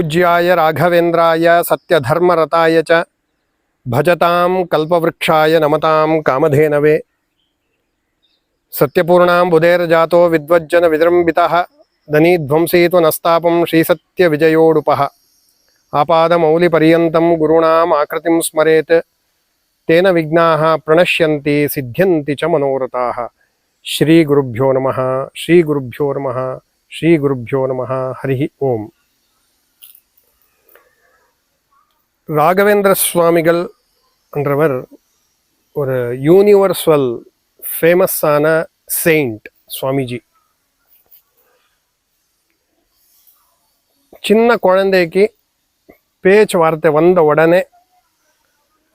पूज्याय राघवेन्द्राय, सत्यधर्मरताय च। भजतां कल्पवृक्षाय नमतां कामधेनवे। सत्यपूर्णां बुधेर्जातो विद्वज्जनविजृम्बितः धनीध्वंसीत्वनस्तापं श्रीसत्यविजयोडुपः। आपादमौलिपर्यन्तं गुरूणाम् आकृतिं स्मरेत्। तेन विघ्नाः प्रणश्यन्ति, सिद्ध्यन्ति च मनोरथाः। श्रीगुरुभ्यो नमः श्रीगुरुभ्यो नमः श्रीगुरुभ्यो नमः। हरिः ओम्। ராகவேந்திர சுவாமிகள் என்றவர் ஒரு யூனிவர்சல் ஃபேமஸான செயிண்ட் சுவாமிஜி. சின்ன குழந்தைக்கு பேச்சு வார்த்தை வந்த உடனே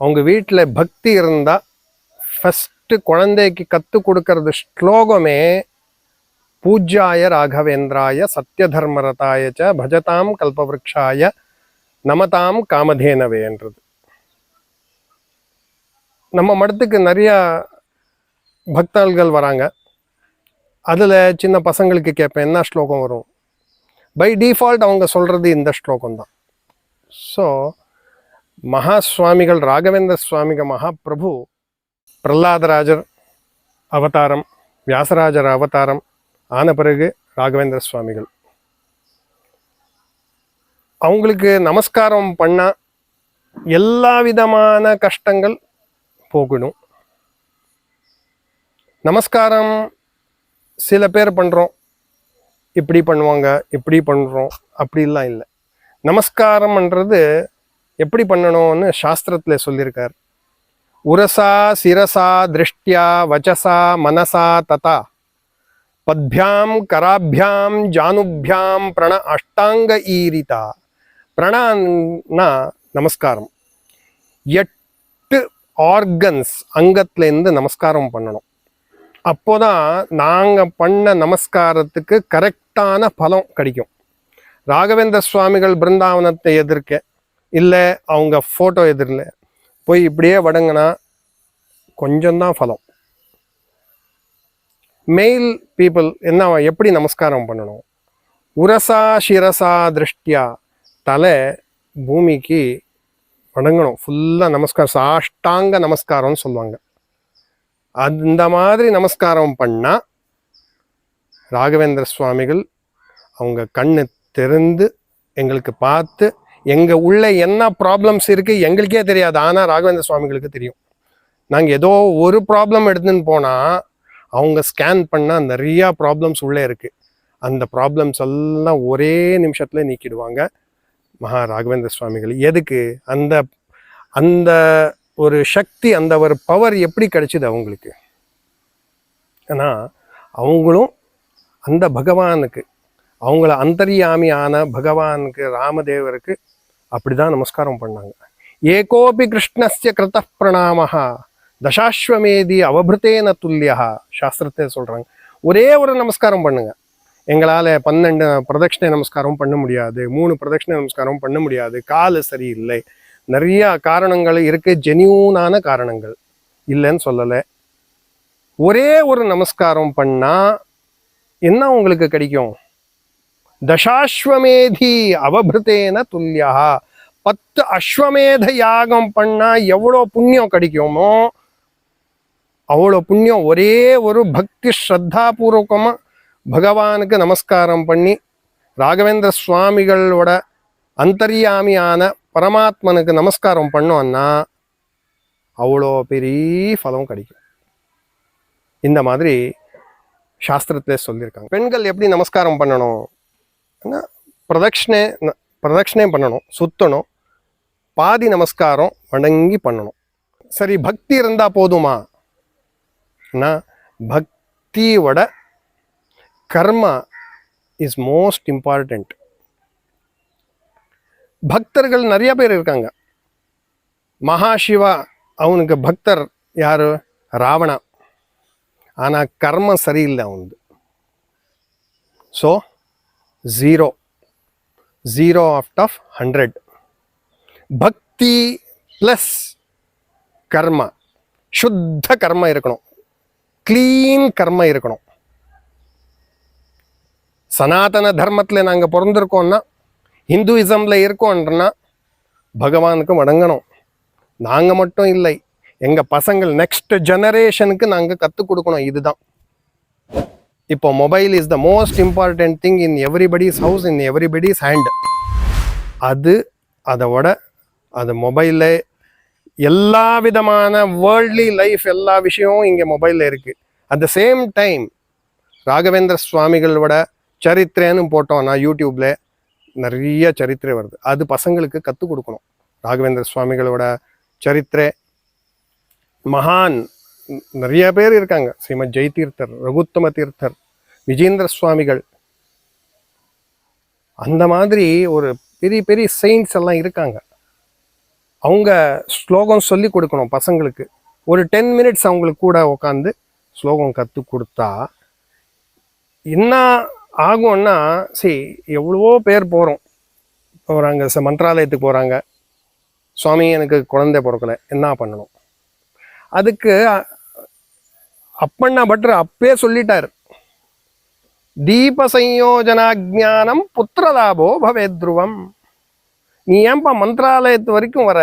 அவங்க வீட்டில் பக்தி இருந்தால் ஃபஸ்ட்டு குழந்தைக்கு கற்றுக் கொடுக்கறது ஸ்லோகமே பூஜ்யாய ராகவேந்திராய சத்யதர்மரதாய ச பஜதாம் கல்பவருஷாய நமதாம் காமதேனவேன்றது நம்ம மடத்துக்கு நிறையா பக்தர்கள் வராங்க. அதில் சின்ன பசங்களுக்கு கேட்பேன் என்ன ஸ்லோகம் வரும்? பை டிஃபால்ட் அவங்க சொல்கிறது இந்த ஸ்லோகம் தான். ஸோ மகா சுவாமிகள் ராகவேந்திர சுவாமிக மகாபிரபு பிரகலாதராஜர் அவதாரம் வியாசராஜர் அவதாரம் ஆன பிறகு ராகவேந்திர சுவாமிகள். அவங்களுக்கு நமஸ்காரம் பண்ணால் எல்லா விதமான கஷ்டங்கள் போகணும். நமஸ்காரம் சில பேர் பண்ணுறோம் இப்படி பண்ணுவாங்க இப்படி பண்ணுறோம் அப்படிலாம் இல்லை. நமஸ்காரம்ன்றது எப்படி பண்ணணும்னு சாஸ்திரத்தில் சொல்லியிருக்கார். உரசா சிரசா திருஷ்டியா வச்சசா மனசா ததா. பத்பியாம் கராபியாம் ஜானுபியாம் பிரண அஷ்டாங்க ஈரிதா. பிரணான்னா நமஸ்காரம். எட்டு ஆர்கன்ஸ் அங்கத்துலேருந்து நமஸ்காரம் பண்ணணும். அப்போதான் நாங்கள் பண்ண நமஸ்காரத்துக்கு கரெக்டான பலம் கிடைக்கும். ராகவேந்திர சுவாமிகள் பிருந்தாவனத்தை எதிர்க்க இல்லை அவங்க ஃபோட்டோ எதிரில் போய் இப்படியே வடங்கினா கொஞ்சம்தான் ஃபலம் மெயில் பீப்புள் என்ன எப்படி நமஸ்காரம் பண்ணணும்? உரசா சிரசா திருஷ்டியா தலை பூமிக்கு வணங்கணும். ஃபுல்லாக நமஸ்காரம் சாஷ்டாங்க நமஸ்காரம்னு சொல்லுவாங்க. அந்த மாதிரி நமஸ்காரம் பண்ணால் ராகவேந்திர சுவாமிகள் அவங்க கண்ணு திறந்து எங்களுக்கு பார்த்து எங்கள் உள்ள என்ன ப்ராப்ளம்ஸ் இருக்குது எங்களுக்கே தெரியாது. ஆனால் ராகவேந்திர சுவாமிகளுக்கு தெரியும். நாங்கள் ஏதோ ஒரு ப்ராப்ளம் எடுத்துன்னு போனால் அவங்க ஸ்கேன் பண்ணால் நிறையா ப்ராப்ளம்ஸ் உள்ளே இருக்குது அந்த ப்ராப்ளம்ஸ் எல்லாம் ஒரே நிமிஷத்தில் நீக்கிடுவாங்க. மகா ராகவேந்திர சுவாமிகள் எதுக்கு? அந்த அந்த ஒரு சக்தி அந்த ஒரு பவர் எப்படி கிடைச்சிது அவங்களுக்கு? ஏன்னா அவங்களும் அந்த பகவானுக்கு அவங்கள அந்தரியாமியான பகவானுக்கு ராமதேவருக்கு அப்படிதான் நமஸ்காரம் பண்ணாங்க. ஏகோபி கிருஷ்ணஸ்ய கிருத பிரணாமஹா தசாஸ்வமேதி அவபிருத்தேன துல்லியா சாஸ்திரத்தை சொல்றாங்க. ஒரே ஒரு நமஸ்காரம் பண்ணுங்க. எங்களால் பன்னெண்டு பிரதட்சிணை நமஸ்காரம் பண்ண முடியாது. மூணு பிரதட்சிணை நமஸ்காரம் பண்ண முடியாது. காலு சரியில்லை. நிறைய காரணங்கள் இருக்கு. ஜெனியூனான காரணங்கள் இல்லைன்னு சொல்லலை. ஒரே ஒரு நமஸ்காரம் பண்ணா என்ன உங்களுக்கு கிடைக்கும்? தசாஸ்வமேதி அவபிருத்தேன துல்லியா. பத்து அஸ்வமேத யாகம் பண்ணா எவ்வளோ புண்ணியம் கிடைக்குமோ அவ்வளோ புண்ணியம் ஒரே ஒரு பக்தி ஸ்ரத்தாபூர்வகமாக பகவானுக்கு நமஸ்காரம் பண்ணி ராகவேந்திர சுவாமிகளோட அந்தர்யாமியான பரமாத்மனுக்கு நமஸ்காரம் பண்ணோம்னா அவ்வளோ பெரிய ஃபலம் கிடைக்கும். இந்த மாதிரி சாஸ்திரத்தில் சொல்லியிருக்காங்க. பெண்கள் எப்படி நமஸ்காரம் பண்ணணும்? பிரதட்சிணை பிரதட்சிணை பண்ணணும் சுத்தணும் பாதி நமஸ்காரம் வணங்கி பண்ணணும். சரி பக்தி இருந்தால் போதுமா? பக்தியோட கர்மா இஸ் மோஸ்ட் இம்பார்ட்டண்ட் பக்தர்கள் நிறைய பேர் இருக்காங்க. மகாசிவா அவனுக்கு பக்தர் யார்? ராவணா. ஆனால் கர்மம் சரியில்லை அவனுது so zero zero out of hundred bhakti plus karma. சுத்த கர்மம் இருக்கணும். க்ளீன் கர்மம் இருக்கணும். சனாதன தர்மத்தில் நாங்கள் பிறந்திருக்கோம்னா ஹிந்துவிசமில் இருக்கோன்றனா பகவானுக்கு வணங்கணும். நாங்கள் மட்டும் இல்லை எங்கள் பசங்கள் நெக்ஸ்ட் ஜெனரேஷனுக்கு நாங்கள் கற்றுக் கொடுக்கணும் இதுதான். இப்போ mobile is the most important thing in everybody's house in everybody's hand அது அதை விட அது மொபைலில் எல்லா விதமான வேர்ல்ட்லி லைஃப் எல்லா விஷயமும் இங்கே மொபைலில் இருக்குது at the same time Raghavendra சுவாமிகளோட சரித்திரேன்னு போட்டோம்னா யூடியூப்ல நிறைய சரித்திரை வருது. அது பசங்களுக்கு கற்றுக் கொடுக்கணும். ராகவேந்திர சுவாமிகளோட சரித்திரை மகான் நிறைய பேர் இருக்காங்க. ஸ்ரீமத் ஜெய் தீர்த்தர் ரகுத்தம தீர்த்தர் விஜேந்திர சுவாமிகள். அந்த மாதிரி ஒரு பெரிய பெரிய செயின்ஸ் எல்லாம் இருக்காங்க. அவங்க ஸ்லோகம் சொல்லி கொடுக்கணும் பசங்களுக்கு. ஒரு டென் மினிட்ஸ் அவங்களுக்கு கூட உட்காந்து ஸ்லோகம் கற்றுக் கொடுத்தா என்ன ஆகும்னா சரி எவ்வளவோ பேர் போகிறோம் போகிறாங்க ச மந்த்ராலயத்துக்கு போகிறாங்க சுவாமி எனக்கு குழந்தை பிறக்கல என்ன பண்ணணும்? அதுக்கு அப்பண்ணா பட்ரு அப்பே சொல்லிட்டார். தீப சயோஜனாஜானம் புத்திரலாபோ பவேத் துருவம் நீ ஏன்பா மந்திராலயத்து வரைக்கும் வர?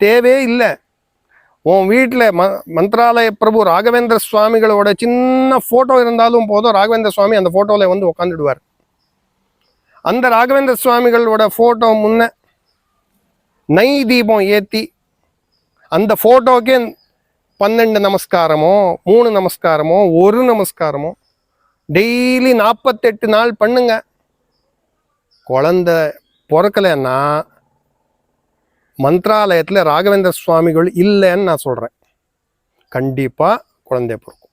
தேவே இல்லை. உன் வீட்டில் ம மந்த்ராலய பிரபு ராகவேந்திர சுவாமிகளோட சின்ன ஃபோட்டோ இருந்தாலும் போதும் ராகவேந்திர சுவாமி அந்த ஃபோட்டோவில் வந்து உட்காந்துடுவார் அந்த ராகவேந்திர சுவாமிகளோட ஃபோட்டோ முன்ன நை தீபம் ஏற்றி அந்த ஃபோட்டோக்கே பன்னெண்டு நமஸ்காரமோ மூணு நமஸ்காரமோ ஒரு நமஸ்காரமோ டெய்லி நாற்பத்தெட்டு நாள் பண்ணுங்க. குழந்த பிறக்கலைன்னா மந்த்ராலயத்தில் ராகவேந்திர சுவாமிகள் இல்லைன்னு நான் சொல்கிறேன் கண்டிப்பாக குழந்தை பிறக்கும்.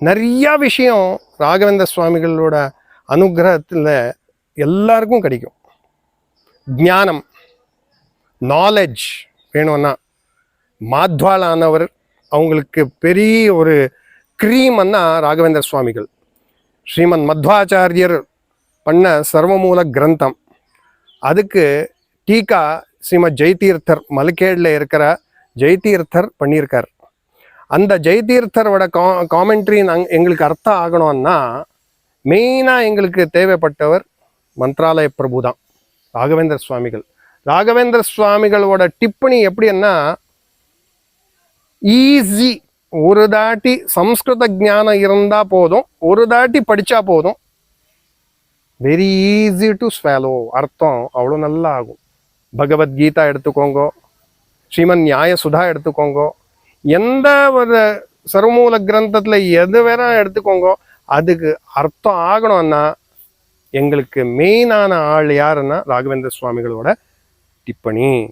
நிறையா விஷயம் ராகவேந்திர சுவாமிகளோட அனுகிரகத்தில் எல்லாருக்கும் கிடைக்கும். ஞானம் நாலெட்ஜ் வேணும்னா மாத்வாலானவர் அவங்களுக்கு பெரிய ஒரு கிரீம்னா ராகவேந்திர சுவாமிகள். ஸ்ரீமன் மத்வாச்சாரியர் பண்ண சர்வமூல கிரந்தம். அதுக்கு டீக்கா ஸ்ரீமத் ஜெய்தீர்த்தர் மலுக்கேடில் இருக்கிற ஜெய்தீர்த்தர் பண்ணியிருக்கார். அந்த ஜெய்தீர்த்தரோட கா காமெண்ட்ரி நாங் எங்களுக்கு அர்த்தம் ஆகணும்னா மெயினாக எங்களுக்கு தேவைப்பட்டவர் மந்த்ராலய பிரபு தான் ராகவேந்திர சுவாமிகள். ராகவேந்திர சுவாமிகளோட டிப்பணி எப்படின்னா ஈஸி ஒரு தாட்டி சம்ஸ்கிருத ஞானம் இருந்தால் போதும் ஒரு தாட்டி படித்தா போதும் வெரி ஈஸி டு ஸ்வாலோ அர்த்தம் அவ்வளோ நல்லா ஆகும். பகவத்கீதா எடுத்துக்கோங்க ஸ்ரீமன் நியாய சுதா எடுத்துக்கோங்க எந்த ஒரு சர்வமூல கிரந்தத்தில் எது வேற எடுத்துக்கோங்க அதுக்கு அர்த்தம் ஆகணும்னா எங்களுக்கு மெயினான ஆள் யாருன்னா ராகவேந்திர சுவாமிகளோட டிப்பணி.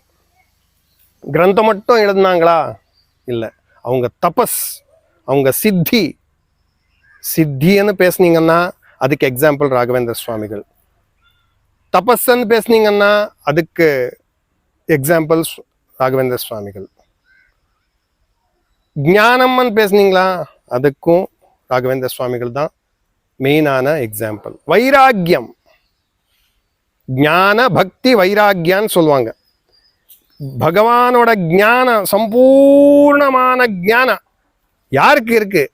கிரந்தம் மட்டும் எழுதுனாங்களா? இல்லை. அவங்க தபஸ் அவங்க சித்தி. சித்தின்னு பேசுனீங்கன்னா அதுக்கு எக்ஸாம்பிள் ராகவேந்திர சுவாமிகள். தபஸ்ன்னு பேசுனீங்கன்னா அதுக்கு எக்ஸாம்பிள் ராகவேந்திர சுவாமிகள். ஞானம்னு பேசுனீங்களா? அதுக்கும் ராகவேந்திர சுவாமிகள் தான் மெயினான எக்ஸாம்பிள் வைராக்கியம். ஞான பக்தி வைராக்கியான்னு சொல்லுவாங்க. பகவானோட ஞானம் சம்பூர்ணமான ஞானம் யாருக்கு இருக்கு?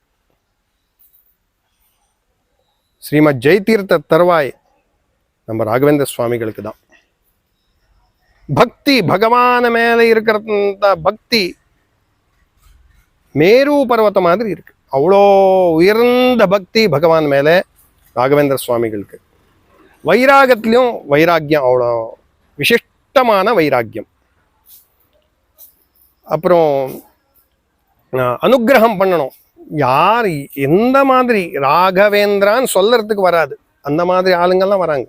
ஸ்ரீமத் ஜெய்தீர்த்த தருவாய் நம்ம ராகவேந்திர சுவாமிகளுக்கு தான். பக்தி பகவான மேல இருக்கிற பக்தி மேரு பர்வத்த மாதிரி இருக்கு. அவ்வளோ உயர்ந்த பக்தி பகவான் மேலே ராகவேந்திர சுவாமிகளுக்கு. வைராகத்திலையும் வைராக்கியம் அவ்வளோ விசிஷ்டமான வைராக்கியம். அப்புறம் அனுகிரகம் அனுக்கிரகம் பண்ணணும். யார் எந்த மாதிரி ராகவேந்திரான்னு சொல்லறதுக்கு வராது. அந்த மாதிரி ஆளுங்கள்லாம் வராங்க.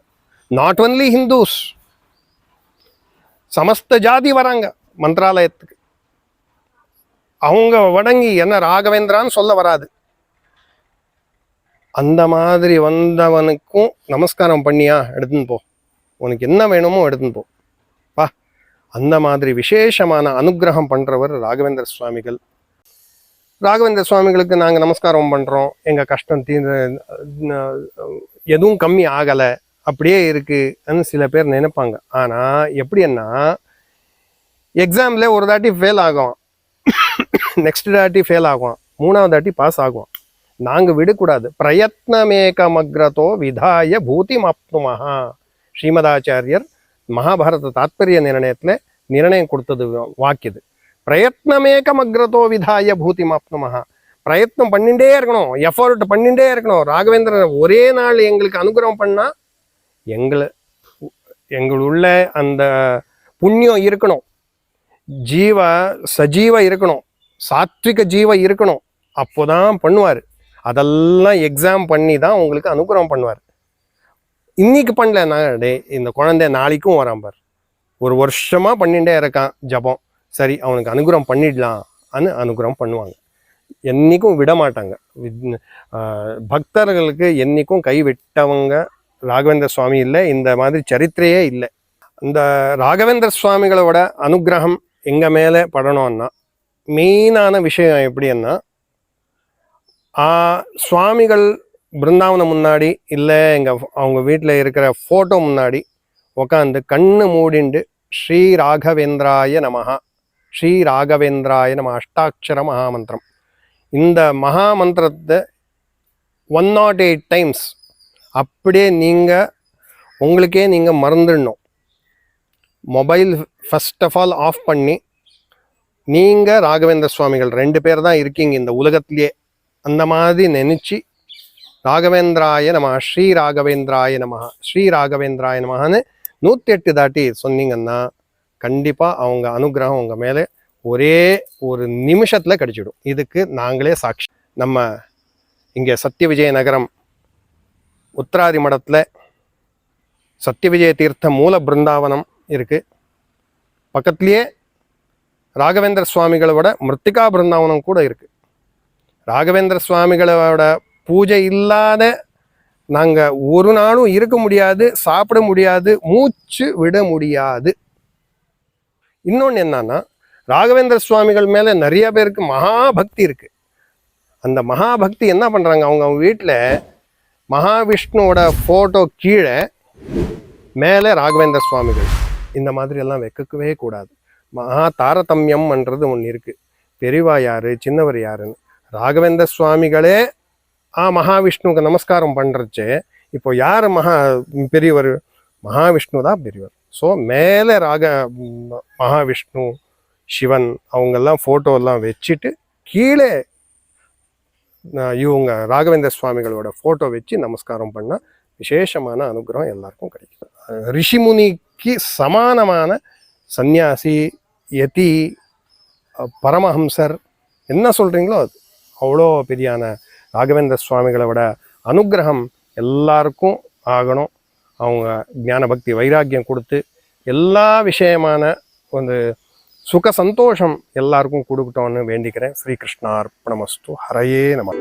நாட் ஒன்லி ஹிந்துஸ் சமஸ்த ஜாதி வராங்க மந்திராலயத்துக்கு அவங்க வணங்கி என்ன ராகவேந்திரான்னு சொல்ல வராது அந்த மாதிரி வந்தவனுக்கும் நமஸ்காரம் பண்ணியா எடுத்துன்னு போ உனக்கு என்ன வேணுமோ எடுத்துன்னு போ வா அந்த மாதிரி விசேஷமான அனுக்கிரகம் பண்ணுறவர் ராகவேந்திர சுவாமிகள் ராகவேந்திர சுவாமிகளுக்கு நாங்கள் நமஸ்காரம் பண்ணுறோம் எங்கள் கஷ்டம் தீர்ந்து எதுவும் கம்மி ஆகலை அப்படியே இருக்குன்னு சில பேர் நினைப்பாங்க. ஆனா எப்படின்னா எக்ஸாம்ல ஒரு தாட்டி ஃபெயில் ஆகும் நெக்ஸ்ட் தாட்டி ஃபெயில் ஆகும் மூணாவது தாட்டி பாஸ் ஆகும் நாங்கள் விடக்கூடாது. பிரயத்னமேகமக்ரதோ விதாய பூதிமாப்னுமஹா ஸ்ரீமதாச்சாரியர் மகாபாரத தாத்பரிய நிர்ணயத்தில் நிர்ணயம் கொடுத்தது வாக்கியது. பிரயத்னமேகமக்ரதோ விதாய பூதிமாப்னுமஹா பிரயத்னம் பண்ணிகிட்டே இருக்கணும். எஃபர்ட் பண்ணிகிட்டே இருக்கணும். ராகவேந்திரன் ஒரே நாள் எங்களுக்கு அனுகிரகம் பண்ணால் எங்களை எங்களுள்ள அந்த புண்ணியம் இருக்கணும். ஜீவ சஜீவ இருக்கணும். சாத்விக ஜீவ இருக்கணும். அப்போதான் பண்ணுவார். அதெல்லாம் எக்ஸாம் பண்ணி தான் உங்களுக்கு அனுகிரகம் பண்ணுவார். இன்னைக்கு பண்ணலன்னா டே இந்த குழந்தை நாளைக்கும் வரான் பார். ஒரு வருஷமாக பண்ணிகிட்டே இருக்கான் ஜபம். சரி அவனுக்கு அனுகிரகம் பண்ணிடலாம் அனு அனுகிரகம் பண்ணுவாங்க. என்னைக்கும் விட மாட்டாங்க வித்- பக்தர்களுக்கு என்னைக்கும் கை விட்டவங்க ராகவேந்திர சுவாமி இல்லை இந்த மாதிரி சரித்திரையே இல்லை. இந்த ராகவேந்திர சுவாமிகளோட அனுகிரகம் எங்கள் மேலே படணும்னா மெயினான விஷயம் எப்படின்னா சுவாமிகள் பிருந்தாவனம் முன்னாடி இல்லை எங்கள் அவங்க வீட்டில் இருக்கிற ஃபோட்டோ முன்னாடி உட்காந்து கண்ணு மூடிண்டு ஸ்ரீ ராகவேந்திராய நமஹா ஸ்ரீ ராகவேந்திராய நம அஷ்டாட்சர மகாமந்திரம். இந்த மகாமந்திரத்தை ஒன் நாட் எயிட் டைம்ஸ் அப்படியே நீங்கள் உங்களுக்கே நீங்கள் மறந்துடணும். Mobile first of all off பண்ணி நீங்கள் ராகவேந்திர சுவாமிகள் ரெண்டு பேர் தான் இருக்கீங்க இந்த உலகத்திலேயே அந்த மாதிரி நினச்சி ராகவேந்திராய நம ஸ்ரீ ராகவேந்திராய நம ஸ்ரீ ராகவேந்திராய நமஹான்னு நூற்றி எட்டு தாட்டி சொன்னீங்கன்னா கண்டிப்பாக அவங்க அனுகிரகம் உங்கள் மேலே ஒரே ஒரு நிமிஷத்தில் கிடச்சிடும். இதுக்கு நாங்களே சாட்சி. நம்ம இங்கே சத்ய விஜய நகரம் உத்தராதி மடத்தில் சத்தியவிஜய விஜய தீர்த்த மூல பிருந்தாவனம் இருக்குது பக்கத்துலேயே ராகவேந்திர சுவாமிகளோட மிருத்திகா பிருந்தாவனம் கூட இருக்குது ராகவேந்திர சுவாமிகளோட பூஜை இல்லாத நாங்கள் ஒரு நாளும் இருக்க முடியாது சாப்பிட முடியாது மூச்சு விட முடியாது. இன்னொன்று என்னன்னா ராகவேந்திர சுவாமிகள் மேலே நிறைய பேருக்கு மகாபக்தி இருக்கு. அந்த மகாபக்தி என்ன பண்ணுறாங்க அவங்க அவங்க வீட்டில் மகாவிஷ்ணுவோட ஃபோட்டோ கீழே மேலே ராகவேந்திர சுவாமிகள். இந்த மாதிரி எல்லாம் வைக்கவே கூடாது. மகா தாரதமியம்ன்றது ஒன்று இருக்குது பெரியவா யாரு சின்னவர் யாருன்னு. ராகவேந்திர சுவாமிகளே ஆ மகாவிஷ்ணுவுக்கு நமஸ்காரம் பண்ணுறச்சே இப்போ யார் மகா பெரியவர்? மகாவிஷ்ணு தான் பெரியவர். ஸோ மேலே ராக மகாவிஷ்ணு சிவன் அவங்கெல்லாம் ஃபோட்டோலாம் வச்சுட்டு கீழே இவங்க ராகவேந்திர சுவாமிகளோட ஃபோட்டோ வச்சு நமஸ்காரம் பண்ணால் விசேஷமான அனுகிரகம் எல்லாருக்கும் கிடைக்கும். ரிஷிமுனிக்கு சமானமான சந்நியாசி யதி பரமஹம்சர் என்ன சொல்கிறீங்களோ அது. அவ்வளோ பெரியான ராகவேந்திர சுவாமிகளோட அனுகிரகம் எல்லாருக்கும் ஆகணும். அவங்க ஞானபக்தி வைராக்கியம் கொடுத்து எல்லா விஷயமான வந்து சுக சந்தோஷம் எல்லாருக்கும் கொடுக்கட்டோன்னு வேண்டிக்கிறேன். ஸ்ரீகிருஷ்ணார்ப்பணமஸ்து ஹரையே நம